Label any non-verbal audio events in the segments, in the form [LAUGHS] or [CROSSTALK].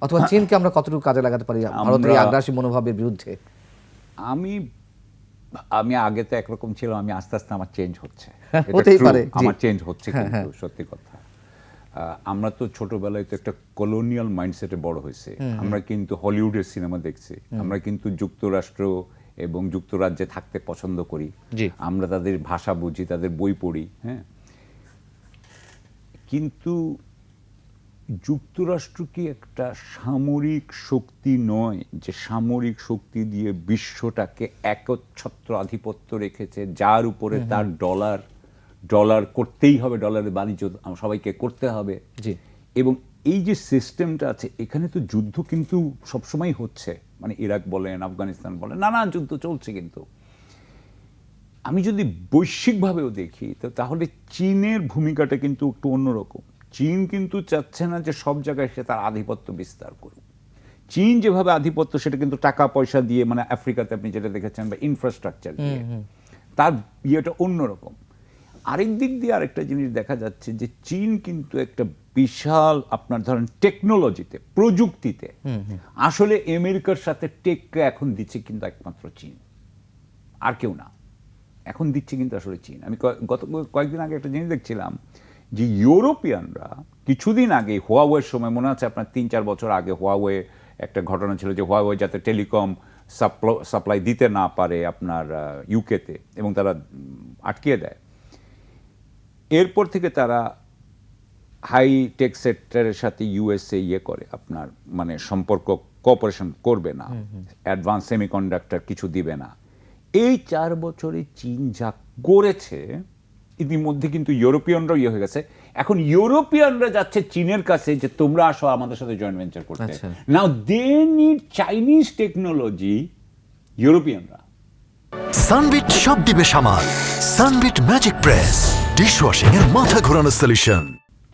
অথবা চীনকে আমরা কতটুকু কাজে লাগাতে পারি? ভারতের আগ্রাসী মনোভাবের বিরুদ্ধে। আমি আমি আগে তো একরকম ছিল আমি আস্তে আস্তে আমার চেঞ্জ হচ্ছে। হ্যাঁ, [LAUGHS] হতেই পারে, আমার চেঞ্জ হচ্ছে হ্যাঁ, কিন্তু সত্যি কথা। আমরা তো ছোটবেলায় তো একটা কলোনিয়াল মাইন্ডসেটে বড় হয়েছে। আমরা কিন্তু হলিউডের সিনেমা দেখছি। আমরা কিন্তু যুক্তরাষ্ট্র এবং যুক্তরাজ্যে থাকতে পছন্দ করি। আমরা তাদের ভাষা বুঝি তাদের বই পড়ি হ্যাঁ। কিন্তু যুক্তরাষ্ট্র কি একটা সামরিক শক্তি নয় যে সামরিক শক্তি দিয়ে বিশ্বটাকে একচ্ছত্র আধিপত্য রেখেছে যার উপরে তার ডলার ডলার করতেই হবে ডলারের বাণিজ্য সবাইকে করতে হবে। জি। এবং এই যে সিস্টেমটা আছে এখানে তো যুদ্ধ কিন্তু সবসময় হচ্ছে। মানে ইরাক বলেন আফগানিস্তান বলেন নানা যুদ্ধ চলছে কিন্তু। আমি যদি বৈশ্বিকভাবেও দেখি তো তাহলে চীনের ভূমিকাটা কিন্তু একটু অন্যরকম। চীন কিন্তু চাচ্ছে না যে সব জায়গায় সে তার আধিপত্য বিস্তার করুক। চীন যেভাবে আধিপত্য সেটা কিন্তু টাকা পয়সা দিয়ে মানে আফ্রিকাতে আপনি যেটা দেখেছেন বা ইনফ্রাস্ট্রাকচার দিয়ে তার ইয়েটা অন্যরকম আরেক দিক দিয়ে আরেকটা জিনিস দেখা যাচ্ছে যে চীন কিন্তু একটা বিশাল আপনার ধরেন টেকনোলজিতে প্রযুক্তিতে আসলে আমেরিকার সাথে টেককে এখন দিচ্ছে কিন্তু একমাত্র চীন। আর কেউ না। এখন দিচ্ছে কিন্তু আসলে চীন। আমি গত কয়েকদিন আগে একটা জিনিস দেখছিলাম যে ইউরোপিয়ানরা কিছুদিন আগে হোয়াওয়ের সময় মনে আছে আপনার তিন চার বছর আগে হোয়াওয়ে একটা ঘটনা ছিল যে হোয়াওয়ে যাতে টেলিকম সাপ্লাই দিতে না পারে আপনার ইউকেতে এবং তারা আটকিয়ে দেয়। এরপর থেকে তারা হাই টেক সেক্টরের সাথে ইউএসএ ইয়ে করে আপনার মানে সম্পর্ক কোঅপারেশন করবে না। অ্যাডভান্স সেমিকন্ডাক্টর কিছু দিবে না। এই চার বছরে চীন যা করেছে ইতিমধ্যে কিন্তু ইউরোপিয়ানরাও ইয়ে হয়ে গেছে। এখন ইউরোপিয়ানরা যাচ্ছে চীনের কাছে যে তোমরা আসো আমাদের সাথে জয়েন্ট ভেঞ্চার করতে। Now they need Chinese technology ইউরোপিয়ানরা। সানবিট সব দিবে সামাল সানবিট ম্যাজিক প্রেস ডিশওয়াশিং এর মাথা ঘোরানোর সলিউশন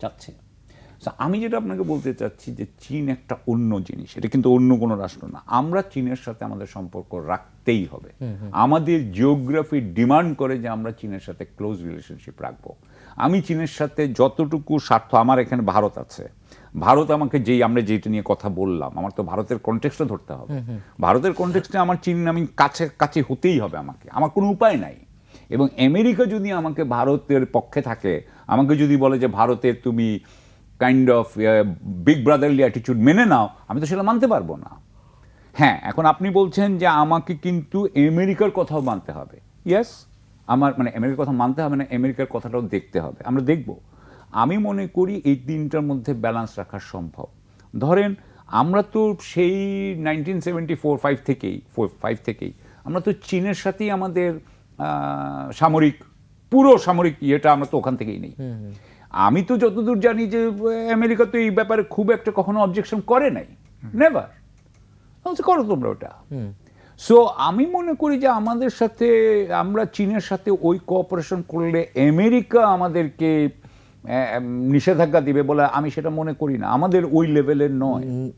চাচ্ছে আমি যেটা আপনাকে বলতে চাচ্ছি যে চীন একটা অন্য জিনিস। এটা কিন্তু অন্য কোনো রাষ্ট্র না। আমরা চীনের সাথে আমাদের সম্পর্ক রাখতেই হবে। আমাদের জিওগ্রাফি ডিমান্ড করে যে আমরা চীনের সাথে ক্লোজ রিলেশনশিপ রাখব। আমি চীনের সাথে যতটুকু স্বার্থ আমার এখানে ভারত আছে। ভারত আমাকে যেই আমরা যেটা নিয়ে কথা বললাম আমার তো ভারতের কনটেক্সটটা ধরতে হবে। ভারতের কনটেক্সটে আমার চীন আমি কাছে কাছে হতেই হবে আমাকে। আমার কোনো উপায় নাই। এবং আমেরিকা যদি আমাকে ভারতের পক্ষে থাকে আমাকে যদি বলে যে ভারতের তুমি kind of big brotherly attitude মেনে নাও, আমি তো সেটা মানতে পারব না। হ্যাঁ এখন আপনি বলছেন যে আমাকে কিন্তু আমেরিকার কথাও মানতে হবে। ইয়েস আমার মানে আমেরিকার কথা মানতে হবে না, আমেরিকার কথাটাও দেখতে হবে। আমরা দেখব। আমি মনে করি এই তিনটার মধ্যে ব্যালেন্স রাখা সম্ভব। ধরেন, আমরা তো সেই নাইনটিন সেভেন্টি ফোর ফাইভ থেকেই ফোর ফাইভ থেকেই, আমরা তো চীনের সাথেই আমাদের সামরিক, পুরো সামরিক ইয়েটা আমরা তো ওখান থেকেই নেই। আমি তো যতদূর জানি যে আমেরিকা তো এই ব্যাপারে খুব একটা কখনো অবজেকশন করে নাই। নেভার করো তোমরা ওটা। সো আমি মনে করি যে আমাদের সাথে আমরা চীনের সাথে ওই কোঅপারেশন করলে আমেরিকা আমাদেরকে নিষেধাজ্ঞা দিবে বলে আমি সেটা মনে করি না। আমাদের ওই লেভেলের নয়।